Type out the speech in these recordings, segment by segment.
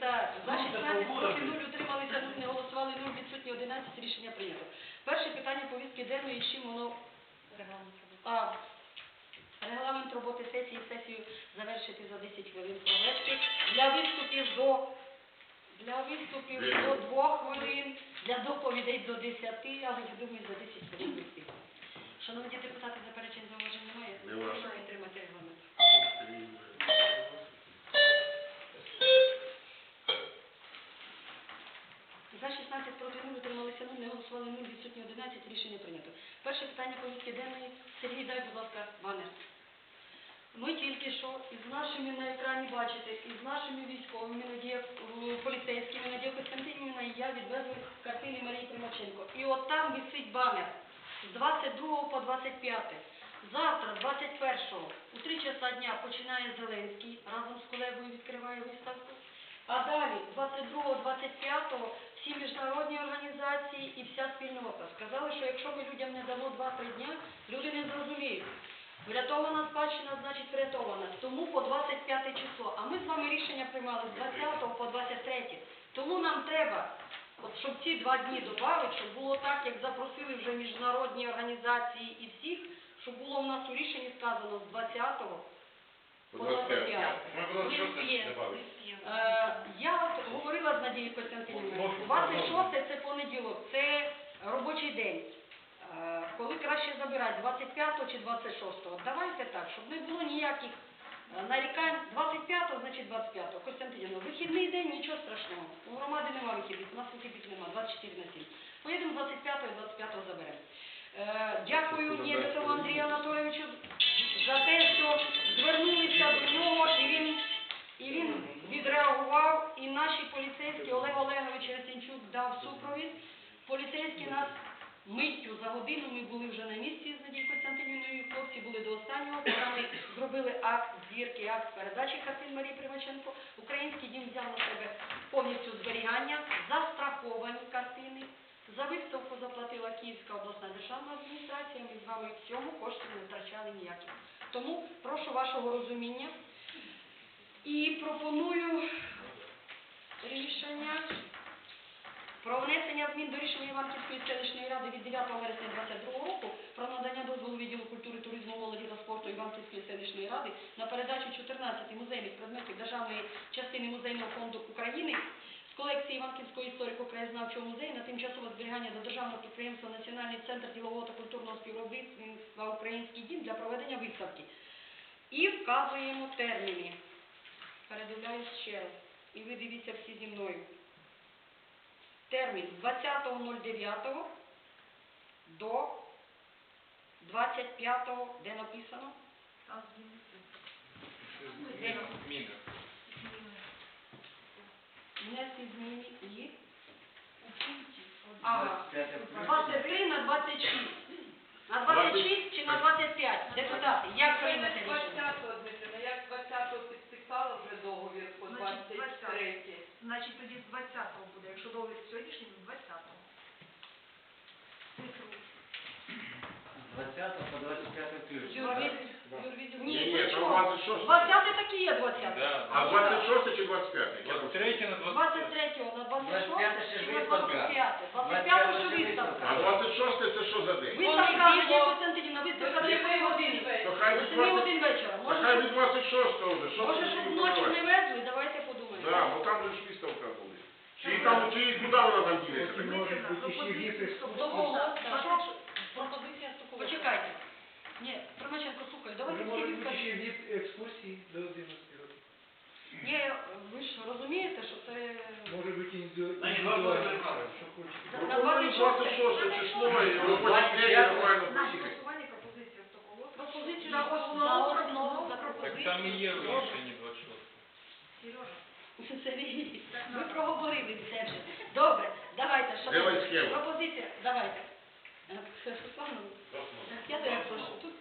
Так, за 16 проти 0 утрималися 0, не голосували 0, відсутні 11, рішення прийнято. Перше питання повістки денної, з чим воно... А, регламент роботи сесії, сесію завершити за 10 хвилин провести. Для виступів до... Для виступів до 2 хвилин, для доповідей до 10, але я думаю, за 10 хвилин виступ. Шановні депутати, заперечень зауважень немає? Нема. Прошу підтримати регламент. За 16 проти 0 утрималися 0, не голосували 0, відсутні 11, рішення прийнято. Перше питання повістки денної. Сергій, дай, будь ласка, банер. Ми тільки що із нашими на екрані бачите, із нашими військовими, Надія поліцейськими, Надія Костянтинівна і я відвезли картини Марії Примаченко. І от там висить банер з 22 по 25. Завтра, 21-го, у 3 часа дня починає Зеленський, разом з колегою відкриває виставку. А далі, 22-го, 25-го, всі міжнародні організації і вся спільнота сказали, що якщо ми людям не дамо 2-3 дня, люди не зрозуміють. Врятована спадщина, значить врятована. Тому по 25 число. А ми з вами рішення приймали з 20 по 23. Тому нам треба, от щоб ці два дні додати, щоб було так, як запросили вже міжнародні організації і всіх, щоб було в нас у рішенні сказано з 20 По по 25. 25. Е, Я от говорила з Надією Костянтинівною, 26 це понеділок, це робочий день. Е, Коли краще забирати, 25 чи 26? Давайте так, щоб не було ніяких е, нарікань. 25 значить 25 Костянтинівна, вихідний день, нічого страшного. У громади нема вихідних, у нас вихідних нема, 24 на 7. Поїдемо 25 і 25 заберемо. Е, Дякую Нєвітову Андрію Анатолійовичу за те, що звернулися до нього і він і він відреагував, і наші поліцейські Олег Олегович Ресінчук дав супровід. Поліцейські нас миттю за годину ми були вже на місці з Надією Костянтинівною. Хлопці були до останнього, ми зробили акт зірки, акт передачі картин Марії Примаченко. Український дім взяв на себе повністю зберігання, застраховані картини. За виставку заплатила Київська обласна державна адміністрація. Ми з вами в цьому коштів не втрачали ніяких. Тому прошу вашого розуміння. І пропоную рішення про внесення змін до рішення Іванківської селищної ради від 9 вересня 2022 року про надання дозволу відділу культури, туризму, молоді та спорту Іванківської селищної ради на передачу 14 музейних предметів державної частини Музейного фонду України колекції Іванківського історико-краєзнавчого музею на тимчасове зберігання до державного підприємства Національний центр ділового та культурного співробітництва Український дім для проведення виставки. І вказуємо терміни. Передивляюсь ще раз. І ви дивіться всі зі мною. Термін з 20.09 до 25, де написано? Внести зміни і? А, 23 на 26. На 26 чи на 25? Депутати, як прийняти рішення? 20-го, Дмитрина, як 20-го підписала вже договір по Значить, 23 Значить, тоді з 20-го буде, якщо договір сьогоднішній, з 20-го. Цифру. 20 по 25 включно. Юрій, Юрій, Чому? 26. 20 таки є 20. А 26 чи 25? 23 на 20. 23 на 26 25 чи ще на виставка. 25? 25 25 що ще виставка. А 26 це що за день? Виставка, Понеділок. Надія Костянтинівна, виставка до якої години? То хай До від 7 20... годин вечора. Та хай Може, від 26 вже. Що може, щоб всім ночі не везли, давайте подумаємо. Да, бо там же ж виставка буде. Чи там, чи куди вона там дінеться? Потім може бути ще віти До кого? Пропозиція такого. Почекайте. Ні, Примаченко, слухай, давайте всі відкажіть. від екскурсії до 11 років. Ні, ви ж розумієте, що це... Може бути індивідуально, що хочете. На- на Пропоную 26 число і робочий день нормально поїхати. пропозиція такого. Так там і є в рішенні 26. Сережа, Сергій, ми проговорили це вже. Добре, давайте, Давай шановні. Пропозиція, давайте. Я тебе прошу. Тут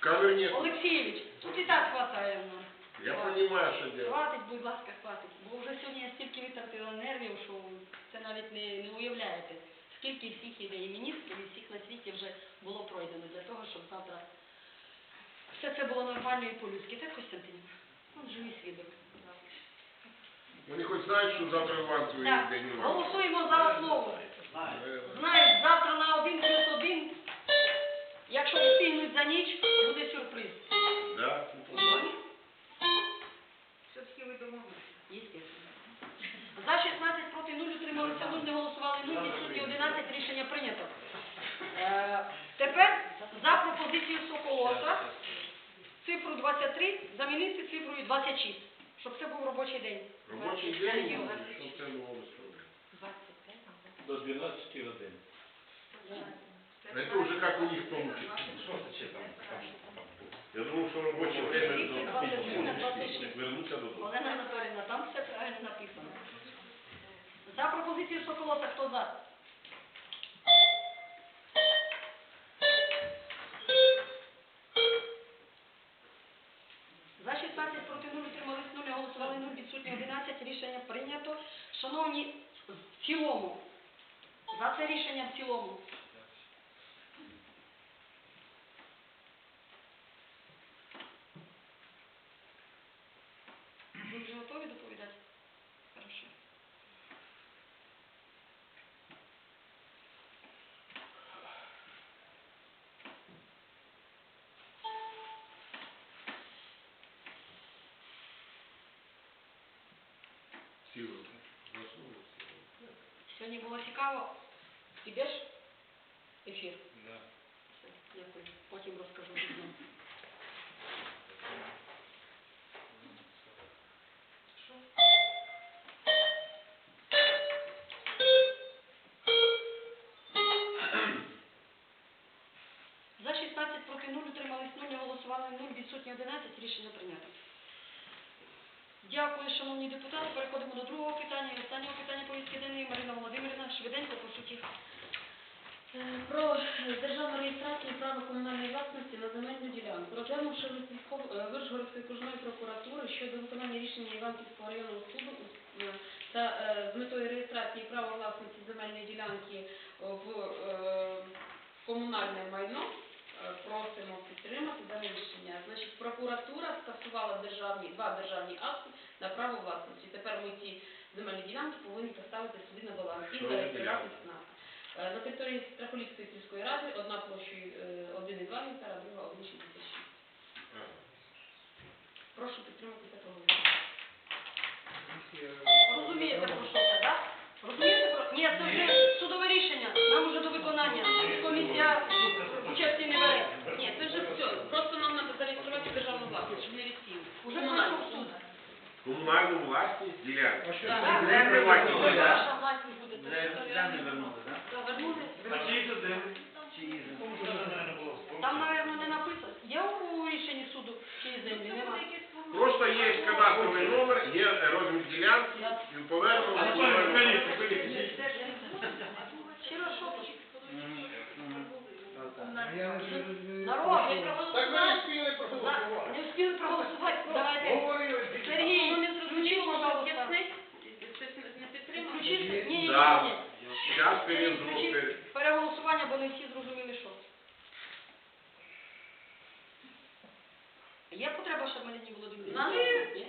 Камерні. Олексійович, тут і так хватає нам. Я Хватить. понимаю, що делать. Хватить, будь ласка, хватить. Бо вже сьогодні я стільки витратила нервів, що це навіть не, не уявляєте. Скільки всіх ідей міністрів і всіх на світі вже було пройдено для того, щоб завтра все це було нормально і по-людськи. Так, Костянтинівна? Он живий свідок. Вони хоч знають, що завтра Іванцевий Так, день голосуємо за основу. Знаю. Е, Знаєш, завтра на один плюс один, якщо встигнуть за ніч, буде сюрприз. Да? Все-таки ви домовилися. За 16 проти 0 утрималися 0, не голосували 0, відсутні 11, рішення прийнято. Е, тепер за пропозицію Соколоса цифру 23 замінити цифрою 26, щоб це був робочий день. Робочий день, щоб це було 12 годин. Это уже как у них получится. Що це там? Я думав, що робоче время Тільки 27 на 26. вернуться додому. Олена Анатоліївна, там все правильно написано. За пропозицію Соколоса хто за? За 16 проти 0 утримались 0, голосували 0, відсутні 11, рішення прийнято. Шановні, в цілому, за це рішення в цілому. Ви вже готові доповідати? Хорошо. Силы. Заснули всі. Сьогодні було цікаво. Підеш? Ефір. Да. Дякую. Потім розкажу. За 16 проти 0 утримались 0, не голосували 0, відсутні 11, рішення прийнято. Дякую, шановні депутати. Переходимо до другого питання і останнього питання повістки денної. Марина Володимирівна, швиденько по суті. Про державну реєстрацію права комунальної власності на земельну ділянку. Розглянувши військов- е, Вишгородської окружної прокуратури щодо виконання рішення Іванківського районного суду е, та е, з метою реєстрації права власності земельної ділянки в комунальне майно, просимо підтримати дане рішення. Значить, прокуратура скасувала державні, два державні акти на право власності. Тепер ми ці земельні ділянки повинні поставити собі на баланс і Що за Е, На території Страхолівської сільської ради одна площею е, 1,2 гектара, друга 1,66. Ага. Прошу підтримати та проголосувати. Розумієте, про що це, так? Розумієте про... Ні, це вже судове рішення. Нам уже до виконання. Комісія участі не бере. Ні, це вже все. Просто нам треба зареєструвати державну власність, щоб не відсіяли. Уже пройшов суд. Комунальну власність ділянки. Так. це? Не приватні Ось. Ваша власність буде територіальна. вернули, так? Вернули. А чиї це землі? Чиї землі? Це, наверное, було в Там, мабуть, не написано. Є у рішенні суду чиї землі? Нема. Просто є кадастровий номер, є розмір ділянки, що що я не зрозумів. Народ, ви проголосували? не спіли проголосувати. Не встигли проголосувати. Давайте. Сергій, Ну, не зрозуміло, може пожалуйста. не- не підтримав? Ні, ні, ні, переголосування, бо не всі зрозуміли, що. Є потреба, щоб мене не було Ну, Ні?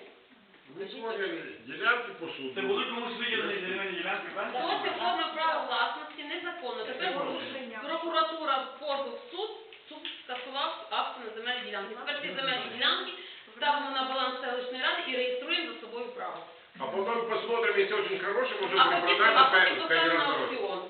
Ми створюємо ділянки по суду. Це будуть комусь виділені земельні ділянки, правильно? Досі форми права власності незаконно. Тепер прокуратура позов в суд, суд скасував акти на земельні ділянки. Тепер ці земельні ділянки ставимо на баланс селищної ради і реєструємо за собою право. А потом посмотрим, если очень хороший, можем А потім, а потім поставимо на аукціон.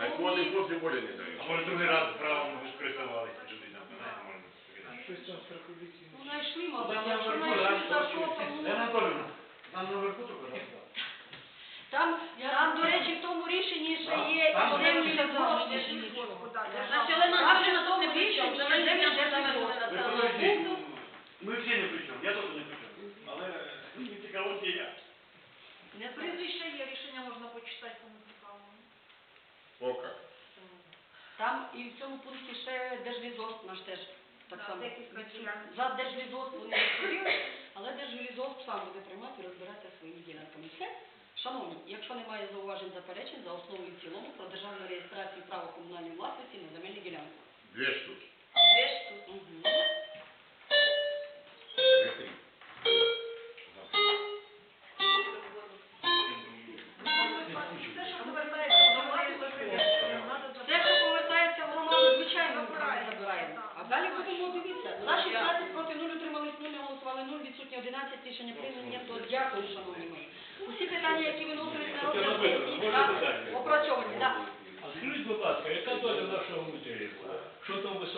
А як вони проти волі не дають. А може другий раз правом користувалися людина, знаєте, можна Щось там страховіті. Ну, знайшли, мабуть, якщо знайшли, за що Я не кажу, нам на верху тільки Там, там, до речі, в тому рішенні ще є землі зовнішні господарства. Там же на тому рішенні є землі зовнішні господарства. Ми всі не при чому, я теж не при чому. Але не тільки я. Не прізвище є, рішення можна почитати. Пока. Там і в цьому пункті ще Держлізосп наш теж так Да, само. За Держлізосп вони відповіли, але Держлізосп сам буде приймати і розбиратися своїми ділянками. Все. Шановні, якщо немає зауважень заперечень за основу і в цілому про державну реєстрацію права комунальної власності на земельну ділянку. Две штуки. Дві штуки.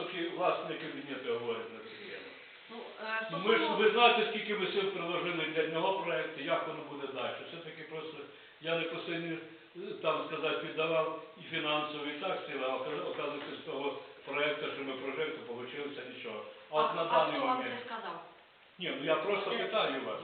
Високі власні кабінети говорять на цю тему? Ну, е, Ми ж стосовно- ви знаєте, скільки ми сил приложили для одного проекту, як воно буде далі. Все-таки просто я не посильні там сказати піддавав і фінансово, і так сили, а ока- оказується з того проекту, що ми прожили, то вийшло нічого. А от на а даний хто вам момент. це сказав? Ні, ну я просто питаю вас.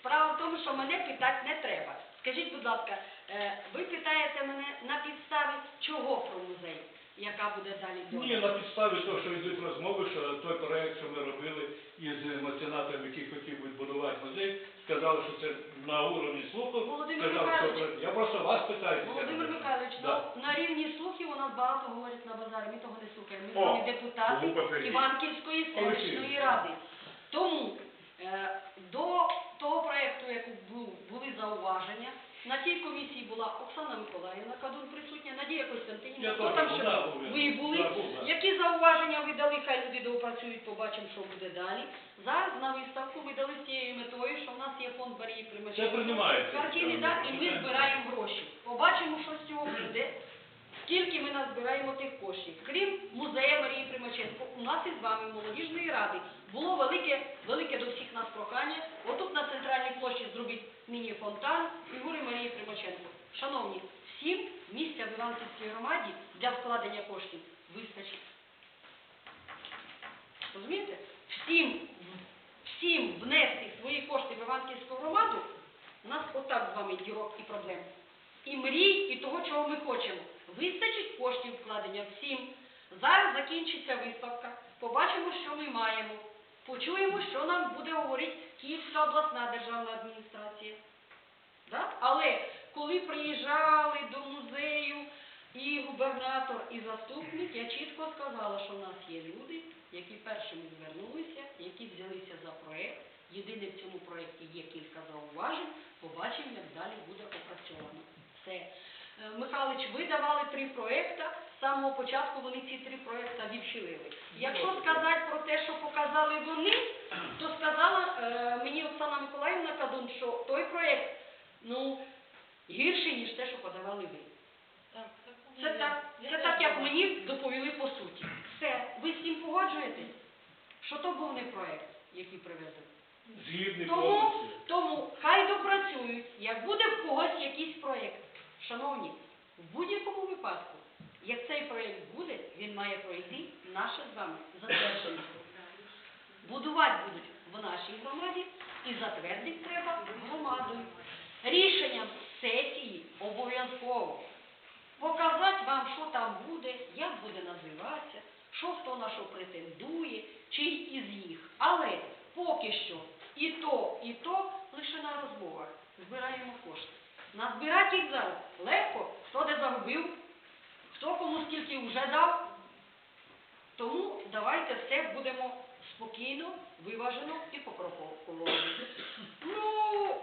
Справа в тому, що мене питати не треба. Скажіть, будь ласка, е, ви питаєте мене на підставі чого про музей? Яка буде далі Ні, на підставі того, що йдуть розмови, що той проект, що ми робили із меценатом, який хотів відбудувати музей, сказали, що це на уровні слуху. Володимир Сказали, що Михайлович. про- Я просто вас питаю. Володимир Михайлович, Да. ну, на рівні слухів у нас багато говорять на базарі, ми того не слухаємо. Ми з О, вами депутати. Іванківської селищної Олексій. ради. Тому е, до того проєкту, як був, були зауваження, на тій комісії була Оксана Миколаївна Кадун присутня, Надія Костянтинівна, хто там ще був? Ви були? Які зауваження ви дали, хай люди доопрацюють, побачимо, що буде далі. Зараз на виставку ви дали з цією метою, що в нас є фонд Марії Це приймається. Картини, і ми збираємо гроші. Побачимо, що з цього буде, скільки ми назбираємо тих коштів. Крім музею Марії Примаченко, у нас із вами молодіжної ради було велике, велике до всіх нас прохання. Отут на центральній площі зробіть міні-фонтан фігури Марії Примаченко. Шановні, всім місця в Іванківській громаді для вкладення коштів вистачить. Розумієте? Всім, всім внести свої кошти в Іванківську громаду у нас отак з вами дірок і проблем. І мрій, і того, чого ми хочемо. Вистачить коштів вкладення всім. Зараз закінчиться виставка. Побачимо, що ми маємо. Почуємо, що нам буде говорити Київська обласна державна адміністрація. Да? Але коли приїжджали до музею і губернатор, і заступник, я чітко сказала, що в нас є люди, які першими звернулися, які взялися за проєкт. Єдине в цьому проєкті є кілька зауважень. Побачимо, як далі буде опрацьовано. Все. Е, Михайлович, ви давали три проекти. З самого початку вони ці три проекти відхилили. Якщо сказати про те, що показали вони, то сказала е, мені Оксана Миколаївна Кадун, що той проект ну, гірший, ніж те, що подавали ви. Це так, це так, як мені доповіли по суті. Все, ви з цим погоджуєтесь? Що то був не проект, який привезли. Згідний Тому, повністю. тому хай допрацюють, як буде в когось якийсь проєкт. Шановні, в будь-якому випадку, як цей проєкт буде, він має пройти наше з вами затвердження. Будувати будуть в нашій громаді і затвердити треба громадою. Рішенням сесії обов'язково показати вам, що там буде, як буде називатися, що хто на що претендує, чий із їх. Але поки що і то, і то лише на розмовах збираємо кошти. Назбирати їх зараз легко, хто де загубив, хто кому скільки вже дав. Тому давайте все будемо спокійно, виважено і покроково. Ну,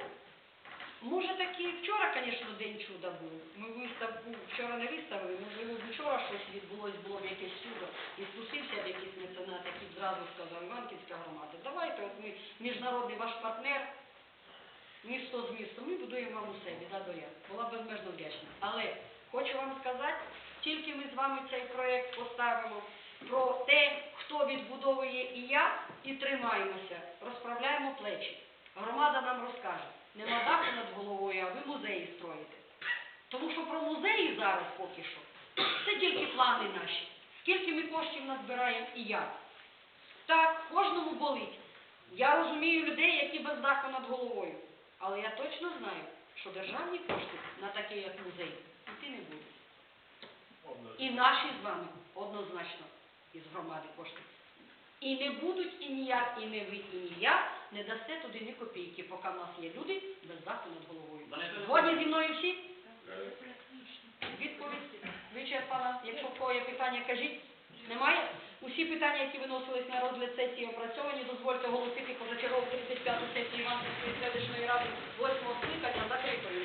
може таки вчора, звісно, день чуда був. Ми виставку вчора не виставили, можливо, вчора щось відбулось, було б якесь чудо. І спустився б якийсь меценат, який зразу сказав, Іванківська громада, давайте, от ми міжнародний ваш партнер, місто з містом, ми будуємо вам усе, біда до я. Була безмежно вдячна. Але хочу вам сказати, тільки ми з вами цей проєкт поставимо про те, хто відбудовує і як, і тримаємося, розправляємо плечі. Громада нам розкаже. Нема даху над головою, а ви музеї строїте. Тому що про музеї зараз поки що. Це тільки плани наші. Скільки ми коштів назбираємо і як. Так, кожному болить. Я розумію людей, які без даху над головою. Але я точно знаю, що державні кошти на таке, як музей, йти не будуть. І наші з вами однозначно із громади кошти. І не будуть і ніяк, і не ви, і ні я не дасте туди ні копійки, поки в нас є люди без даху над головою. Згодні зі мною всі? Відповідь вичерпана. Якщо в кого є питання, кажіть. Немає? Усі питання, які виносились на розгляд сесії, опрацьовані. Дозвольте оголосити позачергову 35-ту сесію Іванської селищної ради 8 скликання закритою.